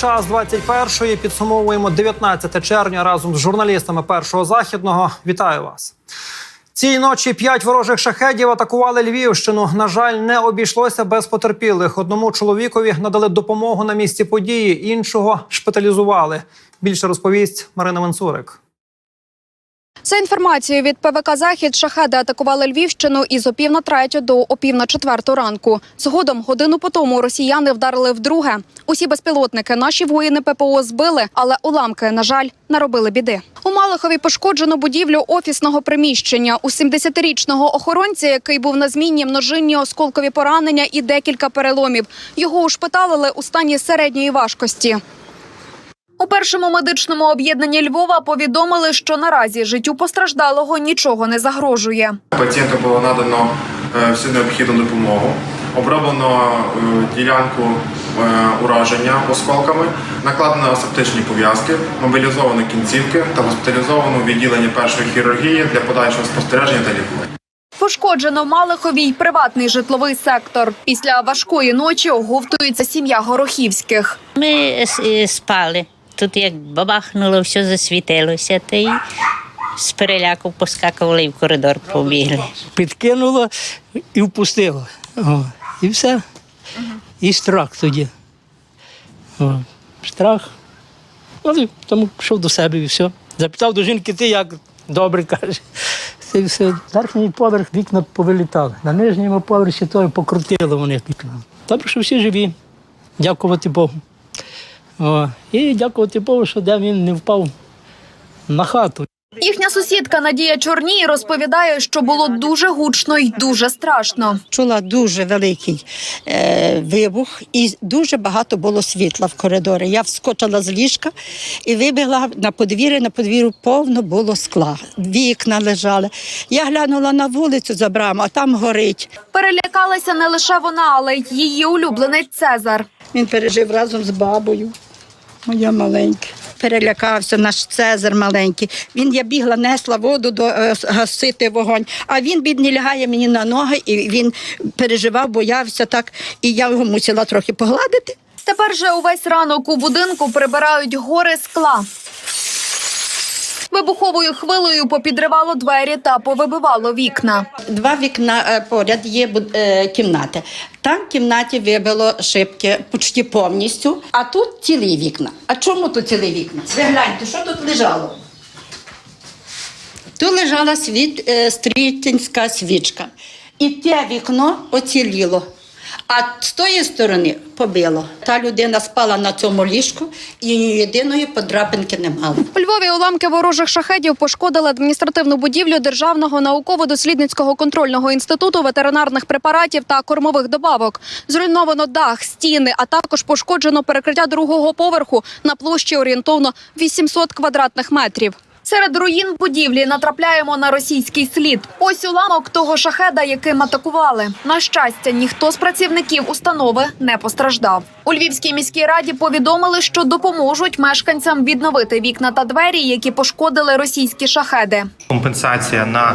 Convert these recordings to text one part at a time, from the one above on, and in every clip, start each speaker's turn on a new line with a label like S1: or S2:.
S1: Час 21-ї. Підсумовуємо 19 червня разом з журналістами першого західного. Вітаю вас. Цієї ночі п'ять ворожих шахедів атакували Львівщину. На жаль, не обійшлося без потерпілих. Одному чоловікові надали допомогу на місці події, іншого шпиталізували. Більше розповість Марина Менцурик.
S2: За інформацією від ПВК Захід, шахеди атакували Львівщину із опів на третю до опів на четверту ранку. Згодом годину по тому росіяни вдарили вдруге. Усі безпілотники наші воїни ППО збили, але уламки, на жаль, наробили біди. У Малихові пошкоджено будівлю офісного приміщення. У 70-річного охоронця, який був на зміні, множинні осколкові поранення і декілька переломів. Його ушпиталили у стані середньої важкості. У першому медичному об'єднанні Львова повідомили, що наразі життю постраждалого нічого не загрожує.
S3: Пацієнту було надано е, всю необхідну допомогу. Оброблено е, ділянку е, ураження осколками, накладено асептичні пов'язки, мобілізовано кінцівки та госпіталізовано відділення першої хірургії для подальшого спостереження та лікування.
S2: Пошкоджено в Малихові й приватний житловий сектор. Після важкої ночі оговтується сім'я Горохівських.
S4: Ми спали. Тут як бабахнуло, все засвітилося, та й з переляку поскакували і в коридор побігли.
S5: підкинуло і впустило. О, і все. І страх тоді. О, страх. Але тому пішов до себе і все. Запитав до жінки, ти як добре каже. Це все. Верхній поверх вікна повилітали. На нижньому поверсі то покрутили вони вікна. Добре, що всі живі. Дякувати Богу. О, і дякувати Богу, що де він не впав на хату.
S2: Їхня сусідка Надія Чорній розповідає, що було дуже гучно й дуже страшно.
S6: чула дуже великий е, вибух і дуже багато було світла в коридорі. Я вскочила з ліжка і вибігла на подвір'я. На подвір'ю повно було скла. Вікна лежали. Я глянула на вулицю за браму, а там горить.
S2: Перелякалася не лише вона, але й її улюбленець Цезар.
S6: Він пережив разом з бабою. Моя маленька. Перелякався наш Цезар маленький. Він я бігла, несла воду до е, гасити вогонь. А він бідний лягає мені на ноги, і він переживав, боявся так. І я його мусила трохи погладити.
S2: Тепер же увесь ранок у будинку прибирають гори скла. Вибуховою хвилею попідривало двері та повибивало вікна.
S6: Два вікна е, поряд є е, кімнати. Там в кімнаті вибило шибки почти повністю, а тут цілі вікна. А чому тут цілі вікна? Ви гляньте, що тут лежало? Тут лежала світ, е, стрітинська свічка. І те вікно оціліло. А з тої сторони побило. Та людина спала на цьому ліжку і єдиної подрапинки не мала.
S2: У Львові уламки ворожих шахедів пошкодили адміністративну будівлю Державного науково-дослідницького контрольного інституту ветеринарних препаратів та кормових добавок. Зруйновано дах, стіни, а також пошкоджено перекриття другого поверху на площі орієнтовно 800 квадратних метрів. Серед руїн будівлі натрапляємо на російський слід. Ось уламок того шахеда, яким атакували. На щастя, ніхто з працівників установи не постраждав. У Львівській міській раді повідомили, що допоможуть мешканцям відновити вікна та двері, які пошкодили російські шахеди.
S7: Компенсація на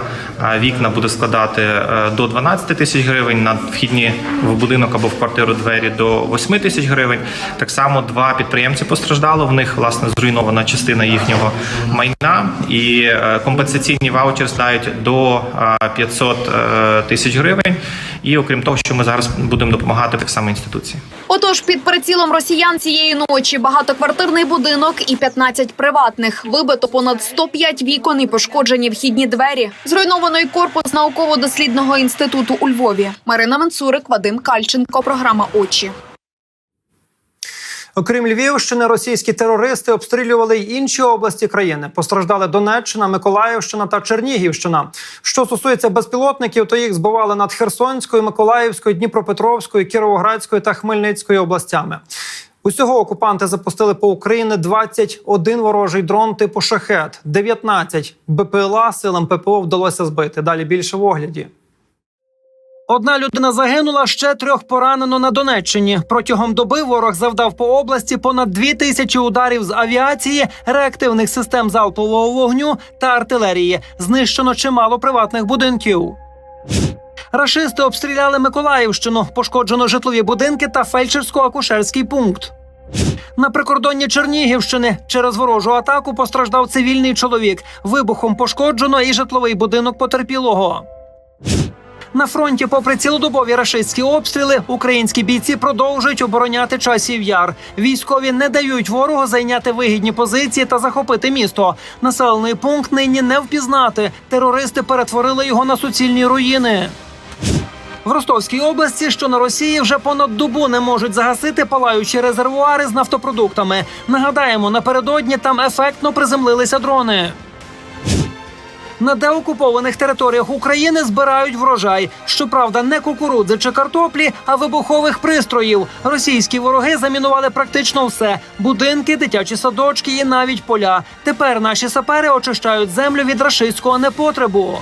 S7: вікна буде складати е, до 12 тисяч гривень, на вхідні в будинок або в квартиру двері до 8 тисяч гривень. Так само два підприємці постраждало. В них власне зруйнована частина їхнього майна, і е, компенсаційні ваучери складають до е, 500 е, тисяч гривень. І окрім того, що ми зараз будемо допомагати так само інституції.
S2: Отож, під прицілом росіян цієї ночі багатоквартирний будинок і 15 приватних. Вибито понад 105 вікон і пошкоджені вхідні двері. Зруйновано й корпус науково-дослідного інституту у Львові. Марина Менцурик, Вадим Кальченко. Програма Очі.
S1: Окрім Львівщини, російські терористи обстрілювали й інші області країни. Постраждали Донеччина, Миколаївщина та Чернігівщина. Що стосується безпілотників, то їх збивали над Херсонською, Миколаївською, Дніпропетровською, Кіровоградською та Хмельницькою областями. Усього окупанти запустили по Україні 21 ворожий дрон типу шахет, 19 БПЛА силам ППО вдалося збити. Далі більше в огляді. Одна людина загинула, ще трьох поранено на Донеччині. Протягом доби ворог завдав по області понад дві тисячі ударів з авіації, реактивних систем залпового вогню та артилерії. Знищено чимало приватних будинків. Рашисти обстріляли Миколаївщину, пошкоджено житлові будинки та фельдшерсько-акушерський пункт. На прикордонні Чернігівщини через ворожу атаку постраждав цивільний чоловік. Вибухом пошкоджено і житловий будинок потерпілого. На фронті, попри цілодобові рашистські обстріли, українські бійці продовжують обороняти часів яр. Військові не дають ворогу зайняти вигідні позиції та захопити місто. Населений пункт нині не впізнати. Терористи перетворили його на суцільні руїни. В Ростовській області, що на Росії, вже понад добу не можуть загасити палаючі резервуари з нафтопродуктами. Нагадаємо, напередодні там ефектно приземлилися дрони. На деокупованих територіях України збирають врожай. Щоправда, не кукурудзи чи картоплі, а вибухових пристроїв. Російські вороги замінували практично все: будинки, дитячі садочки і навіть поля. Тепер наші сапери очищають землю від рашистського непотребу.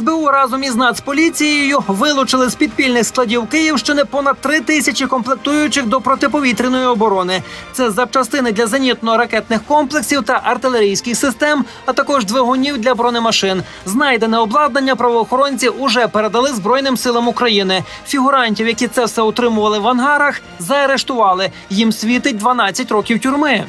S1: СБУ разом із Нацполіцією вилучили з підпільних складів Київщини понад три тисячі комплектуючих до протиповітряної оборони. Це запчастини для зенітно-ракетних комплексів та артилерійських систем, а також двигунів для бронемашин. Знайдене обладнання правоохоронці уже передали Збройним силам України. Фігурантів, які це все утримували в ангарах, заарештували. Їм світить 12 років тюрми.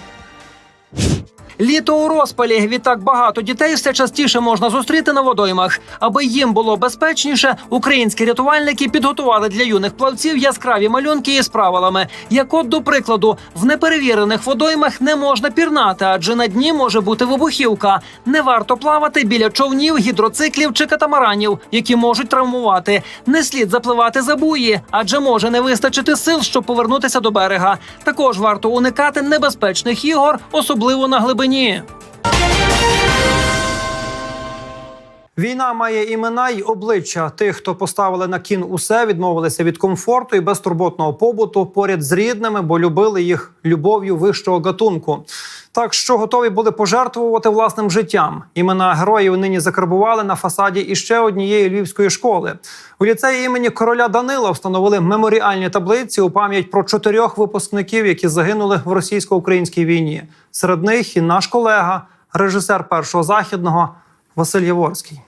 S1: Літо у розпалі. Відтак багато дітей все частіше можна зустріти на водоймах. Аби їм було безпечніше, українські рятувальники підготували для юних плавців яскраві малюнки із правилами. Як от до прикладу, в неперевірених водоймах не можна пірнати, адже на дні може бути вибухівка. Не варто плавати біля човнів, гідроциклів чи катамаранів, які можуть травмувати. Не слід запливати за буї, адже може не вистачити сил, щоб повернутися до берега. Також варто уникати небезпечних ігор, особливо на глибині ні. Війна має імена й обличчя тих, хто поставили на кін усе, відмовилися від комфорту і безтурботного побуту поряд з рідними, бо любили їх любов'ю вищого гатунку. Так що готові були пожертвувати власним життям. Імена героїв нині закарбували на фасаді іще однієї львівської школи. У ліцеї імені короля Данила встановили меморіальні таблиці у пам'ять про чотирьох випускників, які загинули в російсько-українській війні. Серед них і наш колега, режисер першого західного Василь Яворський.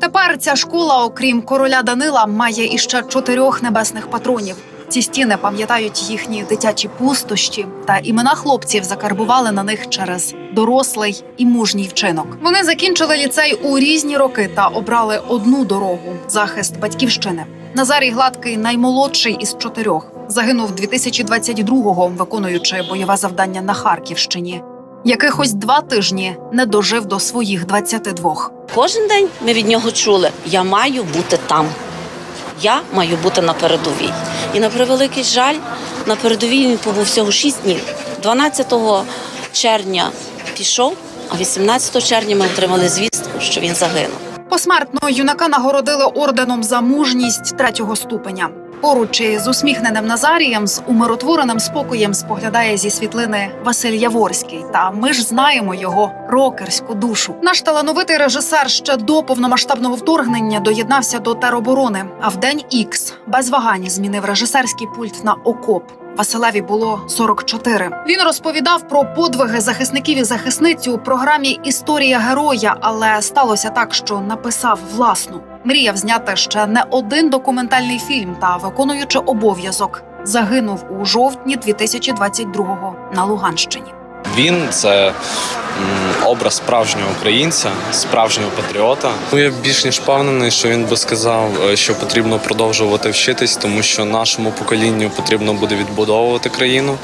S8: Тепер ця школа, окрім короля Данила, має іще чотирьох небесних патронів. Ці стіни пам'ятають їхні дитячі пустощі, та імена хлопців закарбували на них через дорослий і мужній вчинок. Вони закінчили ліцей у різні роки та обрали одну дорогу захист батьківщини. Назарій Гладкий наймолодший із чотирьох. Загинув 2022-го, виконуючи бойове завдання на Харківщині. Якихось два тижні не дожив до своїх 22.
S9: Кожен день ми від нього чули: я маю бути там, я маю бути на передовій. І на превеликий жаль, на передовій він побув всього 6 днів. 12 червня пішов, а 18 червня ми отримали звістку, що він загинув.
S8: Посмертно юнака нагородили орденом за мужність третього ступеня. Поруч із усміхненим Назарієм з умиротвореним спокоєм споглядає зі світлини Василь Яворський. Та ми ж знаємо його рокерську душу. Наш талановитий режисер ще до повномасштабного вторгнення доєднався до тероборони. А в день Ікс без вагань змінив режисерський пульт на окоп. Василеві було 44. Він розповідав про подвиги захисників і захисниць у програмі Історія героя, але сталося так, що написав власну. Мріяв зняти ще не один документальний фільм та виконуючи обов'язок. Загинув у жовтні 2022-го на Луганщині.
S10: Він це образ справжнього українця, справжнього патріота. Ну, я більш ніж впевнений, що він би сказав, е, що потрібно продовжувати вчитись, тому що нашому поколінню потрібно буде відбудовувати країну.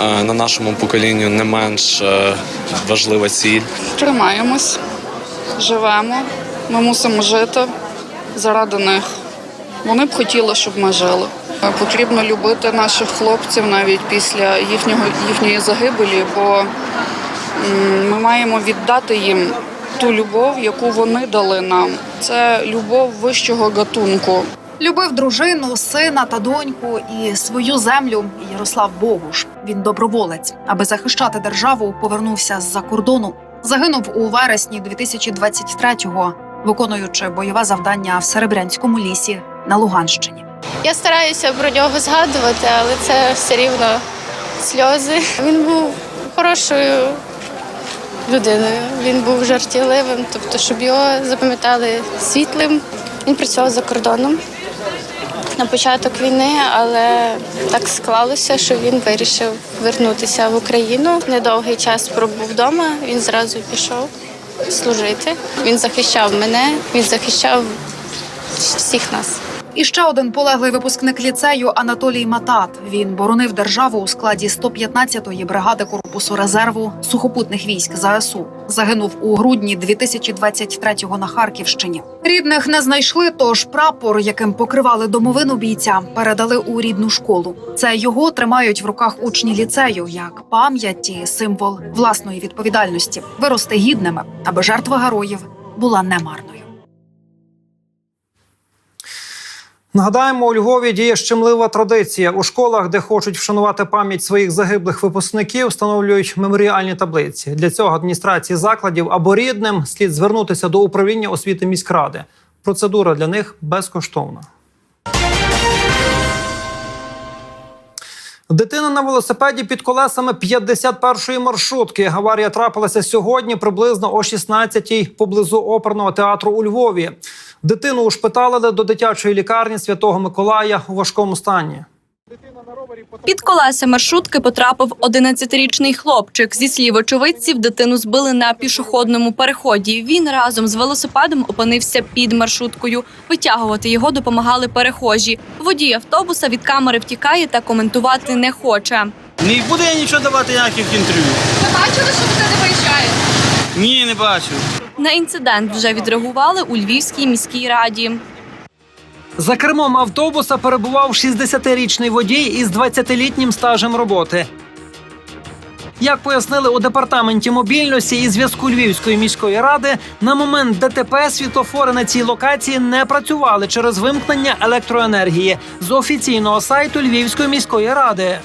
S10: Е, На нашому поколінню не менш е, важлива ціль.
S11: Тримаємось, живемо. Ми мусимо жити заради них. Вони б хотіли, щоб ми жили. Потрібно любити наших хлопців навіть після їхнього їхньої загибелі, бо ми маємо віддати їм ту любов, яку вони дали нам. Це любов вищого гатунку.
S8: Любив дружину, сина та доньку і свою землю. Ярослав Богуш. Він доброволець, аби захищати державу, повернувся з-за кордону. Загинув у вересні 2023-го, виконуючи бойове завдання в Серебрянському лісі на Луганщині.
S12: Я стараюся про нього згадувати, але це все рівно сльози. Він був хорошою людиною. Він був жартівливим, тобто, щоб його запам'ятали світлим. Він працював за кордоном на початок війни, але так склалося, що він вирішив вернутися в Україну. Недовгий час пробув вдома. Він зразу пішов служити. Він захищав мене, він захищав всіх нас.
S8: І ще один полеглий випускник ліцею Анатолій Матат. Він боронив державу у складі 115-ї бригади корпусу резерву сухопутних військ ЗСУ. Загинув у грудні 2023-го на Харківщині. Рідних не знайшли, тож прапор, яким покривали домовину бійця, передали у рідну школу. Це його тримають в руках учні ліцею як пам'ять і символ власної відповідальності, вирости гідними, аби жертва героїв була немарною.
S1: Нагадаємо, у Львові діє щемлива традиція. У школах, де хочуть вшанувати пам'ять своїх загиблих випускників, встановлюють меморіальні таблиці. Для цього адміністрації закладів або рідним слід звернутися до управління освіти міськради. Процедура для них безкоштовна. Дитина на велосипеді під колесами 51-ї маршрутки. Аварія трапилася сьогодні приблизно о 16-й поблизу оперного театру у Львові. Дитину ушпиталили до дитячої лікарні Святого Миколая у важкому стані.
S2: Під колеса маршрутки потрапив 11-річний хлопчик. Зі слів очевидців, дитину збили на пішохідному переході. Він разом з велосипедом опинився під маршруткою. Витягувати його допомагали перехожі. Водій автобуса від камери втікає та коментувати не хоче.
S13: Не буду я нічого давати ніяких інтерв'ю.
S2: Ви бачили, що дитина виїжджає?
S13: Ні, не бачив.
S2: На інцидент вже відреагували у Львівській міській раді.
S1: За кермом автобуса перебував 60-річний водій із 20-літнім стажем роботи. Як пояснили у департаменті мобільності і зв'язку Львівської міської ради, на момент ДТП світлофори на цій локації не працювали через вимкнення електроенергії з офіційного сайту Львівської міської ради.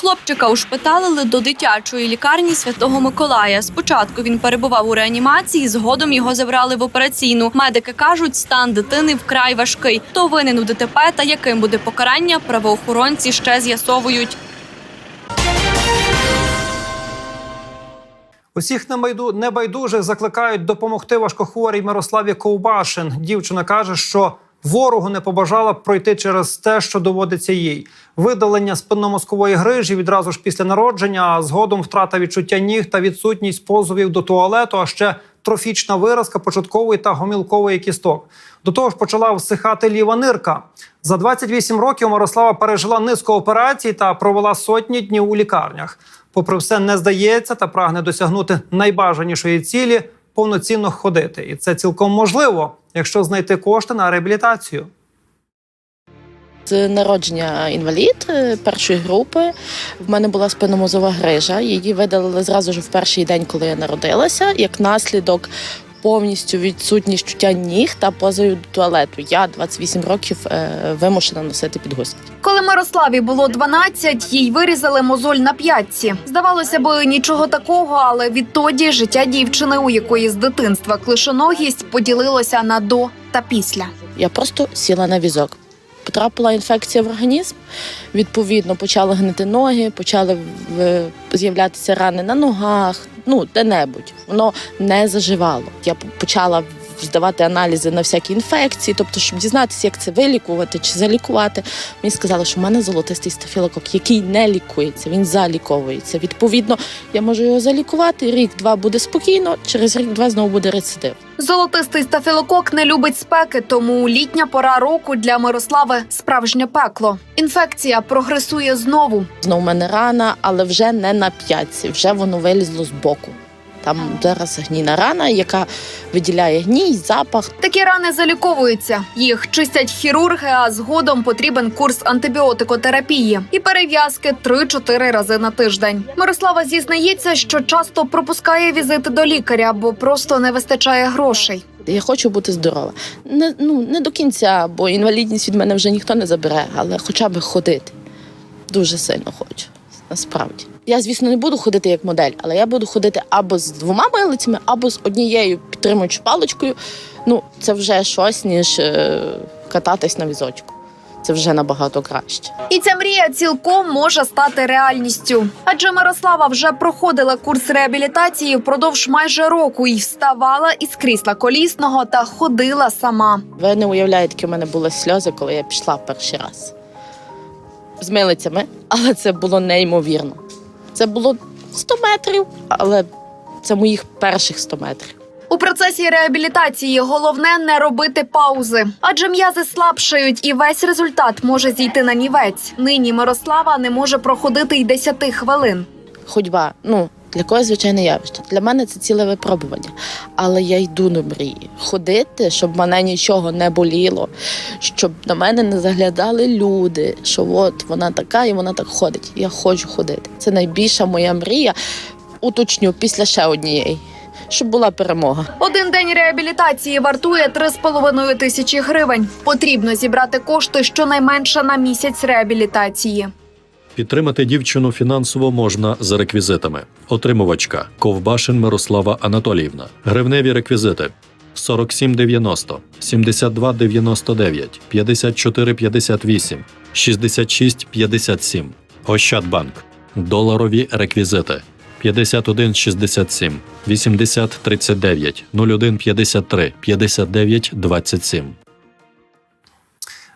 S2: Хлопчика ушпиталили до дитячої лікарні Святого Миколая. Спочатку він перебував у реанімації, згодом його забрали в операційну. Медики кажуть, стан дитини вкрай важкий. Хто винен у ДТП та яким буде покарання, правоохоронці ще з'ясовують.
S1: Усіх небайду- небайдужих закликають допомогти важкохворій Мирославі Ковбашин. Дівчина каже, що ворогу не побажала пройти через те, що доводиться їй. Видалення спинномозкової грижі відразу ж після народження, а згодом втрата відчуття ніг та відсутність позовів до туалету, а ще трофічна виразка початкової та гомілкової кісток. До того ж почала всихати ліва нирка. За 28 років Мирослава пережила низку операцій та провела сотні днів у лікарнях. Попри все, не здається та прагне досягнути найбажанішої цілі повноцінно ходити. І це цілком можливо, якщо знайти кошти на реабілітацію.
S14: З народження інвалід е, першої групи. В мене була спинномозова грижа. Її видалили зразу ж в перший день, коли я народилася, як наслідок. Повністю відсутність чуття ніг та позовів до туалету. Я 28 років е, вимушена носити підгузки.
S2: Коли Мирославі було 12, їй вирізали мозоль на п'ятці. Здавалося б, нічого такого, але відтоді життя дівчини, у якої з дитинства клишоногість, поділилося на до та після.
S14: Я просто сіла на візок. Потрапила інфекція в організм. Відповідно, почали гнити ноги, почали з'являтися рани на ногах, ну де-небудь. Воно не заживало. Я почала здавати аналізи на всякі інфекції, тобто, щоб дізнатися, як це вилікувати чи залікувати. Мені сказали, що в мене золотистий стафілокок, який не лікується, він заліковується. Відповідно, я можу його залікувати. Рік-два буде спокійно, через рік-два знову буде рецидив.
S2: Золотистий стафілокок не любить спеки, тому літня пора року для Мирослави справжнє пекло. Інфекція прогресує знову.
S14: Знову в мене рана, але вже не на п'ятці, вже воно вилізло з боку. Там зараз гнійна рана, яка виділяє гній, запах.
S2: Такі рани заліковуються. Їх чистять хірурги, а згодом потрібен курс антибіотикотерапії і перев'язки 3-4 рази на тиждень. Мирослава зізнається, що часто пропускає візити до лікаря, бо просто не вистачає грошей.
S14: Я хочу бути здорова. Не, ну, не до кінця, бо інвалідність від мене вже ніхто не забере, але хоча б ходити. Дуже сильно хочу, насправді. Я, звісно, не буду ходити як модель, але я буду ходити або з двома милицями, або з однією підтримуючою паличкою. Ну, це вже щось, ніж е, кататись на візочку. Це вже набагато краще.
S2: І ця мрія цілком може стати реальністю. Адже Мирослава вже проходила курс реабілітації впродовж майже року і вставала із крісла колісного та ходила сама.
S14: Ви не уявляєте, які в мене були сльози, коли я пішла перший раз з милицями, але це було неймовірно. Це було 100 метрів, але це моїх перших 100 метрів.
S2: У процесі реабілітації головне не робити паузи, адже м'язи слабшають, і весь результат може зійти на нівець. Нині Мирослава не може проходити й 10 хвилин.
S14: Ходьба, ну для когось звичайне явище. Для мене це ціле випробування. Але я йду до мрії. Ходити, щоб мене нічого не боліло, щоб на мене не заглядали люди, що от вона така і вона так ходить. Я хочу ходити. Це найбільша моя мрія. Уточню після ще однієї, щоб була перемога.
S2: Один день реабілітації вартує 3,5 тисячі гривень. Потрібно зібрати кошти щонайменше на місяць реабілітації.
S15: Підтримати дівчину фінансово можна за реквізитами: отримувачка Ковбашин Мирослава Анатоліївна, гривневі реквізити 4790, 7299, 5458, 6657, Ощадбанк, доларові реквізити 5167, 8039, 0153, 5927.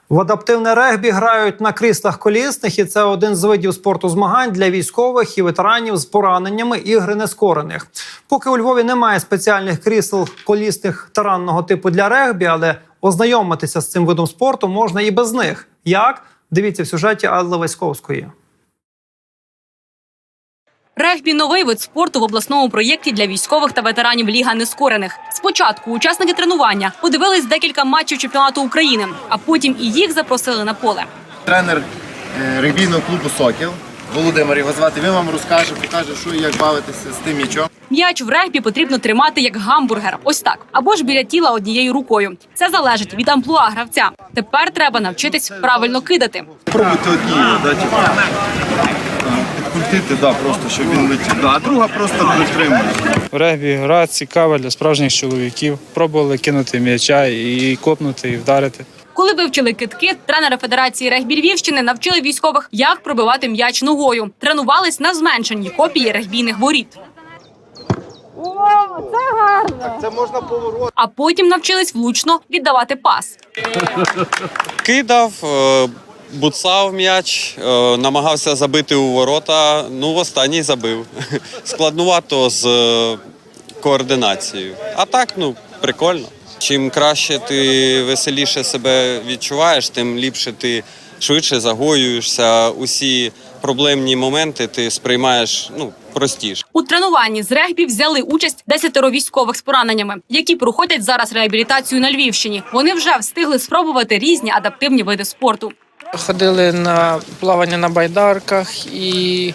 S1: В адаптивне регбі грають на кріслах колісних, і це один з видів спорту змагань для військових і ветеранів з пораненнями ігри нескорених. Поки у Львові немає спеціальних крісел колісних таранного типу для регбі, але ознайомитися з цим видом спорту можна і без них. Як дивіться в сюжеті Алли Васьковської.
S16: Регбі новий вид спорту в обласному проєкті для військових та ветеранів Ліга нескорених. Спочатку учасники тренування подивились декілька матчів чемпіонату України, а потім і їх запросили на поле.
S17: Тренер е, регбійного клубу Сокіл Володимир його звати. Він вам розкаже, покаже, що і як бавитися з тим м'ячом.
S16: М'яч в регбі потрібно тримати як гамбургер, ось так, або ж біля тіла однією рукою. Це залежить від амплуа гравця. Тепер треба навчитись правильно кидати.
S17: Пробуйте однією, да, типу. Підкрутити, да, просто, щоб він летів. Да, а друга просто притримує.
S18: Регбі гра цікава для справжніх чоловіків. Пробували кинути м'яча і копнути, і вдарити.
S16: Коли вивчили китки, тренери Федерації регбі Львівщини навчили військових, як пробивати м'яч ногою. Тренувались на зменшеній копії регбійних воріт.
S17: Це можна поворот.
S16: А потім навчились влучно віддавати пас.
S19: Кидав, е, буцав м'яч, е, намагався забити у ворота. Ну, в останній забив. Складнувато з е, координацією. А так, ну, прикольно. Чим краще ти веселіше себе відчуваєш, тим ліпше ти швидше загоюєшся. Усі проблемні моменти ти сприймаєш ну, простіше.
S16: У тренуванні з регбі взяли участь десятеро військових з пораненнями, які проходять зараз реабілітацію на Львівщині. Вони вже встигли спробувати різні адаптивні види спорту.
S5: Ходили на плавання на байдарках, і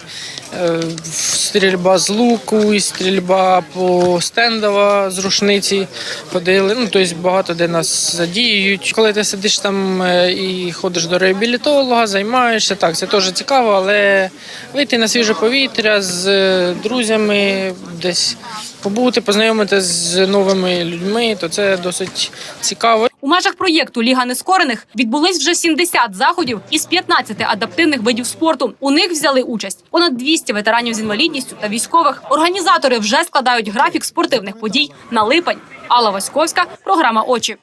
S5: е, стрільба з луку, і стрільба по стендова з рушниці. Ходили. Ну, тобто багато де нас задіюють. Коли ти сидиш там е, і ходиш до реабілітолога, займаєшся, так, це теж цікаво, але вийти на свіже повітря з е, друзями, десь побути, познайомитися з новими людьми, то це досить цікаво.
S16: У межах проєкту Ліга нескорених відбулись вже 70 заходів із 15 адаптивних видів спорту. У них взяли участь понад 200 ветеранів з інвалідністю та військових. Організатори вже складають графік спортивних подій на липень. Алла Васьковська, програма Очі.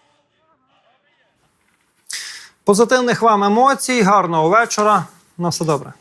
S1: Позитивних вам емоцій, гарного вечора. На все добре.